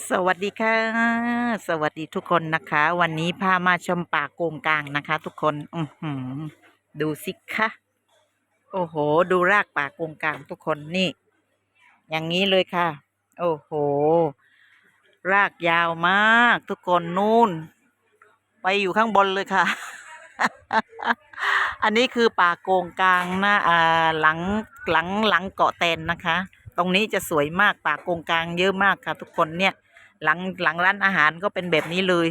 สวัสดีค่ะ สวัสดีทุกคนนะคะ วันนี้พามาชมป่าโกงกลางนะคะ ทุกคนอือหือดูสิคะโอ้โห ดูรากป่าโกงกลางทุกคนนี่ อย่างนี้เลยค่ะ โอ้โห รากยาวมาก ทุกคนนู่น ไปอยู่ข้างบนเลยค่ะ อันนี้คือป่าโกงกลางนะอ่าหลังหลังหลังเกาะแตนนะคะตรงนี้จะสวยมากป่าโกงกลางเยอะมากค่ะทุกคนเนี่ย หลังหลังร้านอาหารก็เป็นแบบนี้เลย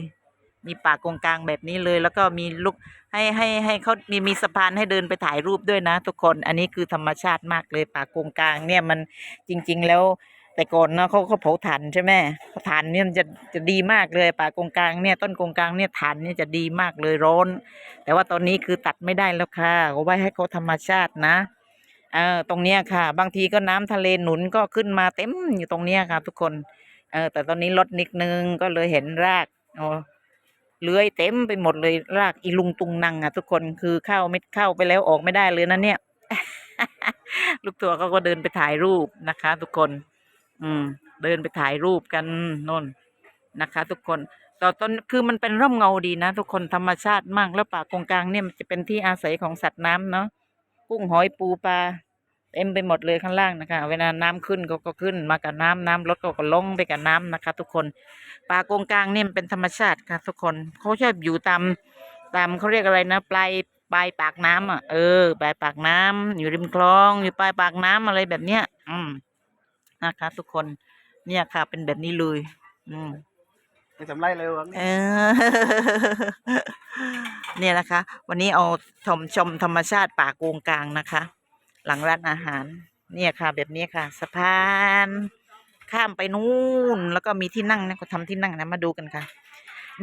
มีป่าโกงกลางแบบนี้เลย แล้วก็มีลูกให้ให้ให้เขามีมีสะพานให้เดินไปถ่ายรูปด้วยนะ ทุกคนอันนี้คือธรรมชาติมากเลยป่าโกงกลางเนี่ยมันจริง ๆ แล้วแต่ก่อนเนาะเขาเขาเผาถ่านใช่ไหมถ่านเนี่ยมันจะจะดีมากเลยป่าโกงกลางเนี่ยต้นโกงกลางเนี่ยถ่านเนี่ยจะดีมากเลยร้อน แต่ว่าตอนนี้คือตัดไม่ได้แล้วค่ะเอาไว้ให้เขาธรรมชาตินะเออตรงเนี้ยค่ะ บางทีก็น้ำทะเลหนุนก็ขึ้นมาเต็มอยู่ตรงเนี้ยค่ะ ทุกคน เออ แต่ตอนนี้ลดนิดนึงก็เลยเห็นรากโอ้เลื้อยเต็มไปหมดเลยรากอีลุงตุงนังอะทุกคนคือเข้าไม่เข้าไปแล้วออกไม่ได้เลยนะเนี่ย ลูกทัวเขาก็เดินไปถ่ายรูปนะคะ ทุกคน อืม เดินไปถ่ายรูปกันนนนะคะ ทุกคนต่อต้นคือมันเป็นร่มเงาดีนะ ทุกคนธรรมชาติมากแล้วป่ากงกลางเนี่ยมันจะเป็นที่อาศัยของสัตว์น้ำเนาะกุ้งหอยปูปลา เต็มไปหมดเลยข้างล่างนะคะ เวลาน้ำขึ้นก็ก็ขึ้นมากับน้ำน้ำลดก็ก็ลงไปกับน้ำนะคะ ทุกคนป่ากงกลางเนี่ยมันเป็นธรรมชาติค่ะ ทุกคนเขาชอบอยู่ตามตามเขาเรียกอะไรนะปลายปลายปากน้ำอะเออปลายปากน้ำอยู่ริมคลองอยู่ปลายปากน้ำอะไรแบบเนี้ย อืมนะคะ ทุกคนเนี่ยค่ะ เป็นแบบนี้เลย อืมไปทำไรเร็วครับเออเนี่ยนะคะ วันนี้เอาชมชมธรรมชาติป่าโกงกลางนะคะ หลังร้านอาหาร เนี่ยค่ะ แบบนี้ค่ะ สะพาน ข้ามไปนู่น แล้วก็มีที่นั่งนะก็ทำที่นั่งนะมาดูกันค่ะ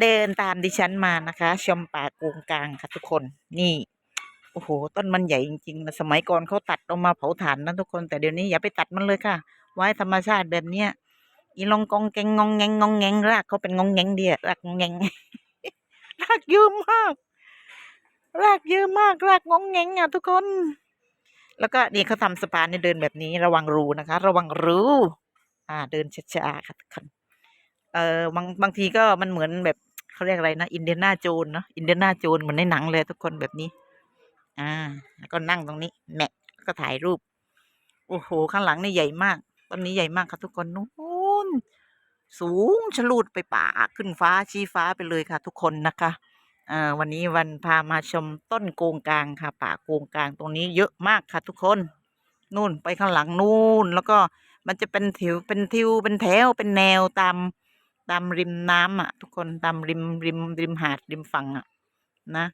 เดินตามดิฉันมานะคะ ชมป่าโกงกลางค่ะทุกคนนี่โอ้โหต้นมันใหญ่จริงๆนะสมัยก่อนเขาตัดออกมาเผาถ่านนะทุกคนแต่เดี๋ยวนี้อย่าไปตัดมันเลยค่ะ ไว้ธรรมชาติแบบเนี้ยอีลองกองแกงงองแงงงองแงงรากเขาเป็นงองแงงเดียรากงองแงงรากเยอะมาก รากเยอะมากรากงองแงงอะทุกคน แล้วก็นี่เขาทำสะพานเนี่ยเดินแบบนี้ระวังรูนะคะ ระวังรูอ่า เดินช้าๆค่ะทุกคนเอ่อบางบางทีก็มันเหมือนแบบเขาเรียกอะไรนะอินเดียนาโจนเนาะอินเดียนาโจนเหมือนในหนังเลยทุกคนแบบนี้ อ่า แล้วก็นั่งตรงนี้แมะก็ถ่ายรูป โอ้โห ข้างหลังนี่ใหญ่มากต้นนี้ใหญ่มากค่ะทุกคนนู้นสูงชะลูดไปป่าขึ้นฟ้าชี้ฟ้าไปเลยค่ะ ทุกคนนะคะ วันนี้วันพามาชมต้นโกงกลางค่ะ ป่าโกงกลางตรงนี้เยอะมากค่ะทุกคน นู่นไปข้างหลังนู่น แล้วก็มันจะเป็นถิวเป็นทิวเป็นแถวเป็นแนวตามตามริมน้ำอะ ทุกคนตามริมริมริมหาดริมฝั่งอะนะ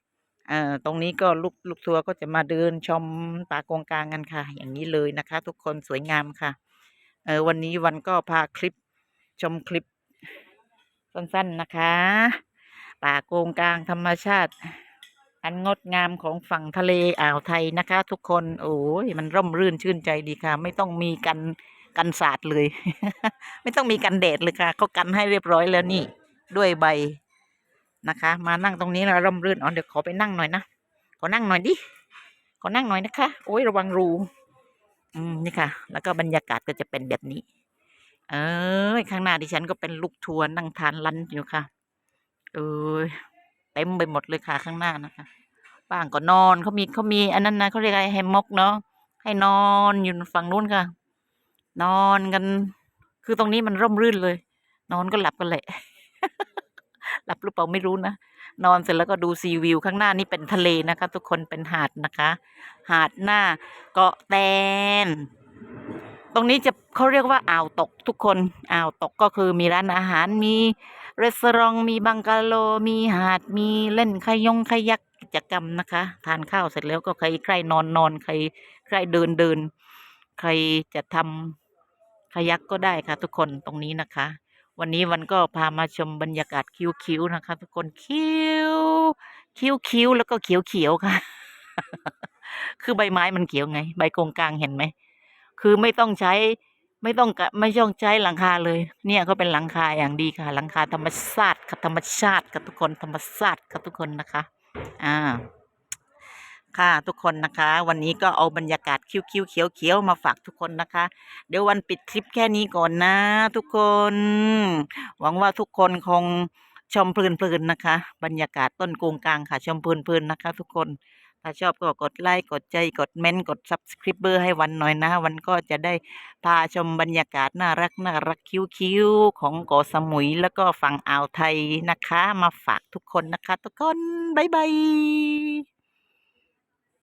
เอ่อตรงนี้ก็ลูกลูกทัวร์ก็จะมาเดินชมป่าโกงกลางกันค่ะ อย่างนี้เลยนะคะ ทุกคนสวยงามค่ะเออวันนี้วันก็พาคลิปชมคลิปสั้นๆนะคะ ป่าโกงกลางธรรมชาติ อันงดงามของฝั่งทะเลอ่าวไทยนะคะ ทุกคนโอ้ยมันร่มรื่นชื่นใจดีค่ะ ไม่ต้องมีกันกันสาดเลย ไม่ต้องมีกันแดดเลยค่ะเขากันให้เรียบร้อยแล้วนี่ ด้วยใบนะคะ มานั่งตรงนี้แล้วร่มรื่นอ๋อเดี๋ยวขอไปนั่งหน่อยนะขอนั่งหน่อยดิขอนั่งหน่อยนะคะโอ้ยระวังรูอืมนี่ค่ะ แล้วก็บรรยากาศก็จะเป็นแบบนี้ เออข้างหน้าดิฉันก็เป็นลูกทัวร์นั่งทานลันอยู่ค่ะ เออเต็มไปหมดเลยค่ะข้างหน้านะคะบ้างก็นอนเขามีเขามีอันนั้นนะเขาเรียกอะไรแฮมม็อกเนาะให้นอนอยู่ฝั่งนู้นค่ะ นอนกัน คือตรงนี้มันร่มรื่นเลย นอนก็หลับกันแหละ หลับหรือเปล่าไม่รู้นะ นอนเสร็จแล้วก็ดูซีวิวข้างหน้านี่เป็นทะเลนะคะ ทุกคนเป็นหาดนะคะ หาดหน้าเกาะแตน ตรงนี้จะเขาเรียกว่าอ่าวตกทุกคน อ่าวตกก็คือมีร้านอาหารมี รีสอร์ทมีบังกาโล มีหาด มีเล่นขยงขยักกิจกรรมนะคะ ทานข้าวเสร็จแล้วก็ใครใครนอนนอนใครใครเดินเดิน ใครจะทำขยักก็ได้ค่ะ ทุกคนตรงนี้นะคะ วันนี้วันก็พามาชมบรรยากาศคิ้วๆนะคะ ทุกคนคิ้วคิ้วคิ้วแล้วก็เขียวเขียวๆค่ะ คือใบไม้มันเขียวไง ใบโกงกลางเห็นไหม คือไม่ต้องใช้ ไม่ต้องไม่ต้องใช้หลังคาเลย เนี่ยเขาเป็นหลังคาอย่างดีค่ะ หลังคาธรรมชาติค่ะธรรมชาติค่ะทุกคนธรรมชาติค่ะทุกคนนะคะ อ่า ค่ะทุกคนนะคะ วันนี้ก็เอาบรรยากาศคิ้วๆเขียวๆมาฝากทุกคนนะคะ เดี๋ยววันปิดคลิปแค่นี้ก่อนนะ ทุกคน หวังว่าทุกคนคงชมเพลินๆนะคะ บรรยากาศต้นกงกลางค่ะ ชมเพลินๆนะคะ ทุกคน ถ้าชอบก็กดไลค์กดใจกดเมนต์กด subscriber ให้วันหน่อยนะ วันก็จะได้พาชมบรรยากาศน่ารักน่ารักคิ้วๆของเกาะสมุยแล้วก็ฝั่งอ่าวไทยนะคะ มาฝากทุกคนนะคะ ทุกคน บ๊ายบาย